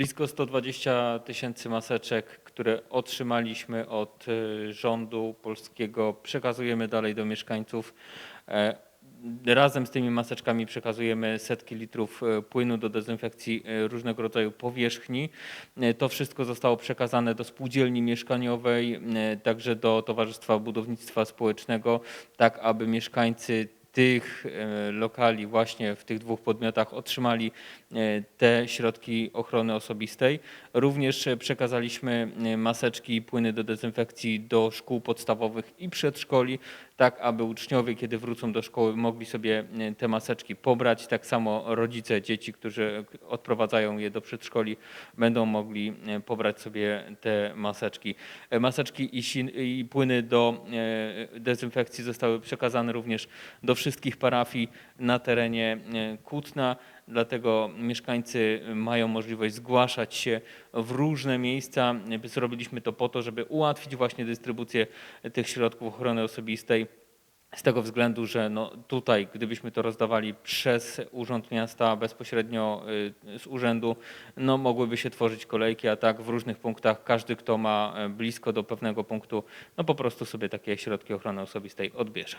blisko 120 tysięcy maseczek, które otrzymaliśmy od e, rządu polskiego, przekazujemy dalej do mieszkańców. E, Razem z tymi maseczkami przekazujemy setki litrów e, płynu do dezynfekcji różnego rodzaju powierzchni. To wszystko zostało przekazane do spółdzielni mieszkaniowej, także do Towarzystwa Budownictwa Społecznego, tak aby mieszkańcy tych e, lokali właśnie w tych dwóch podmiotach otrzymali e, te środki ochrony osobistej. Również e, przekazaliśmy maseczki i płyny do dezynfekcji do szkół podstawowych i przedszkoli, tak aby uczniowie, kiedy wrócą do szkoły, mogli sobie e, te maseczki pobrać. Tak samo rodzice dzieci, którzy odprowadzają je do przedszkoli, będą mogli e, pobrać sobie te maseczki. E, Maseczki i, sin- i płyny do dezynfekcji zostały przekazane również do wszystkich parafii na terenie Kutna. Dlatego mieszkańcy mają możliwość zgłaszać się w różne miejsca. Zrobiliśmy to po to, żeby ułatwić właśnie dystrybucję tych środków ochrony osobistej. Z tego względu, że no tutaj, gdybyśmy to rozdawali przez Urząd Miasta bezpośrednio y, z urzędu, no mogłyby się tworzyć kolejki, a tak w różnych punktach każdy, kto ma e, blisko do pewnego punktu, no po prostu sobie takie środki ochrony osobistej odbierze.